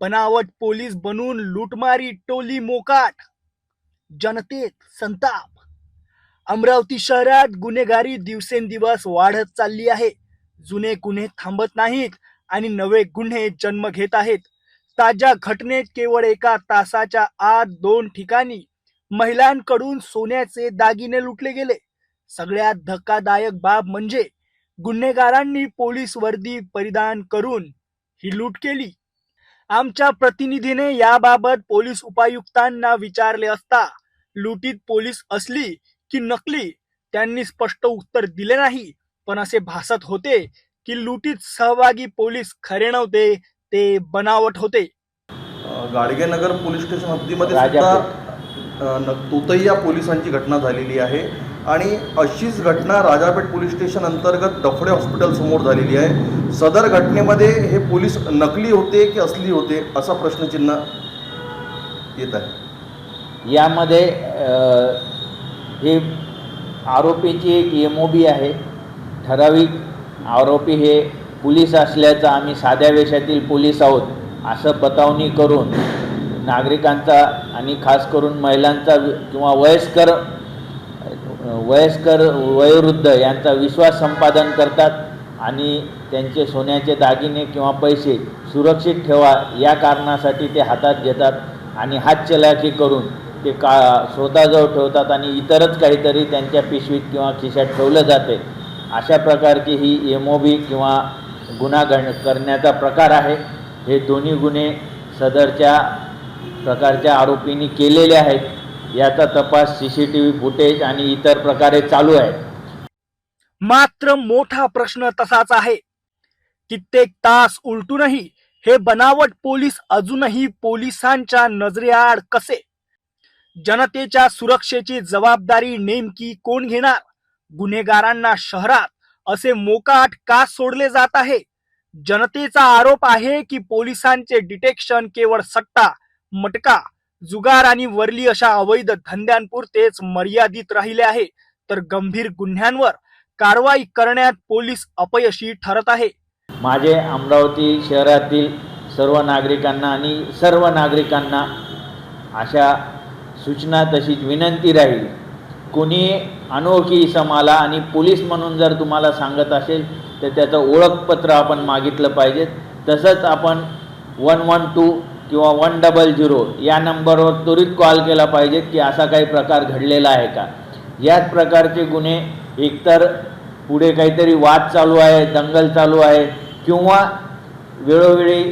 बनावट पोलीस बनून लुटमारी टोली मोकाट जनतेत संताप. अमरावती शहरात गुन्हेगारी दिवसेंदिवस वाढत चालली आहे. जुने गुन्हे थांबत नाहीत आणि नवे गुन्हे जन्म घेत आहेत. ताज्या घटनेत केवळ एका तासाच्या आत दोन ठिकाणी. महिलांकडून सोन्याचे दागिने लुटले गेले. सगळ्यात धक्कादायक बाब म्हणजे गुन्हेगारांनी पोलीस वर्दी परिधान करून ही लूट केली. आमच्या प्रतिनिधीने याबाबत पोलीस उपायुक्तांना विचारले असता लुटीत पोलीस असली की नकली त्यांनी स्पष्ट उत्तर दिले नाही. पण असे भासत होते की लुटीत सहभागी पोलीस खरे नव्हते ते बनावट होते. गाडगेनगर पोलीस स्टेशन हद्दीमध्ये. सुद्धा तोतैया पोलिसांची घटना झालेली आहे. आणि अशीच घटना राजापेठ पोलीस स्टेशन अंतर्गत डफडे हॉस्पिटल समोर झालेली आहे. सदर घटनेमध्ये हे पोलीस नकली होते की असली होते असा प्रश्नचिन्ह येत आहे. यामध्ये हे आरोपीची एक एम ओ बी आहे. ठराविक आरोपी हे पोलीस असल्याचं आम्ही साध्या वेशातील पोलीस आहोत असं बतावणी करून नागरिकांचा आणि खास करून महिलांचा किंवा वयस्कर वयस्कर वयोवृद्ध यांचा विश्वास संपादन करतात आणि त्यांचे सोन्याचे दागिने किंवा पैसे सुरक्षित ठेवा या कारणासाठी ते हातात घेतात आणि हातचलाखी करून ते का स्वतःजवळ ठेवतात आणि इतरच काहीतरी त्यांच्या पिशवीत किंवा खिशात ठेवलं जाते. अशा प्रकारची ही एम ओ बी किंवा गुन्हा गण करण्याचा प्रकार आहे. हे दोन्ही गुन्हे सदरच्या प्रकारच्या आरोपींनी केलेले आहेत. याचा तपास सीसीटीव्ही फुटेज आणि इतर प्रकारे चालू आहे. मात्र मोठा प्रश्न तसाच आहे. कित्येक तास उलटूनही हे बनावट पोलीस अजूनही पोलिसांच्या नजरेआड कसे? जनतेच्या सुरक्षेची जबाबदारी नेमकी कोण घेणार? गुन्हेगारांना शहरात असे मोकाट का सोडले जात आहे? जनतेचा आरोप आहे की पोलिसांचे डिटेक्शन केवळ सट्टा मटका जुगार आणि वरली अशा अवैध धंद्यांपुरतेच मर्यादित राहिले आहे. तर गंभीर गुन्ह्यांवर कारवाई करण्यात पोलीस अपयशी ठरत आहे. माझे अमरावती शहरातील सर्व नागरिकांना आणि सर्व नागरिकांना अशा सूचना तशीच विनंती राहील. कोणी अनोळखी समाला आणि पोलीस म्हणून जर तुम्हाला सांगत असेल तर त्याचं ओळखपत्र आपण मागितलं पाहिजे. तसंच आपण वन वन टू किंवा वन डबल झिरो या नंबरवर त्वरित कॉल केला पाहिजेत की असा काही प्रकार घडलेला आहे का? याच प्रकारचे गुन्हे एकतर पुढे काहीतरी वाद चालू आहे दंगल चालू आहे किंवा वेळोवेळी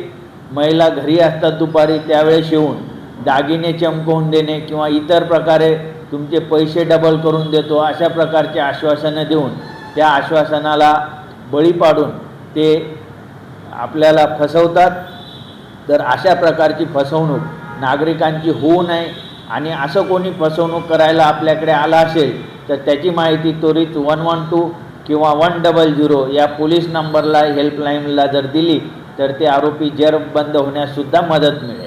महिला घरी असतात दुपारी त्यावेळेस येऊन दागिने चमकवून देणे किंवा इतर प्रकारे तुमचे पैसे डबल करून देतो अशा प्रकारचे आश्वासनं देऊन त्या आश्वासनाला बळी पाडून ते आपल्याला फसवतात. तर अशा प्रकारची फसवणूक नागरिकांची होऊ नये. आणि असं कोणी फसवणूक करायला आपल्याकडे आला असेल तर त्याची माहिती त्वरित वन वन टू किंवा वन डबल झिरो या पोलीस नंबरला हेल्पलाईनला जर दिली तर ते आरोपी जेरबंद होण्याससुद्धा मदत मिळेल.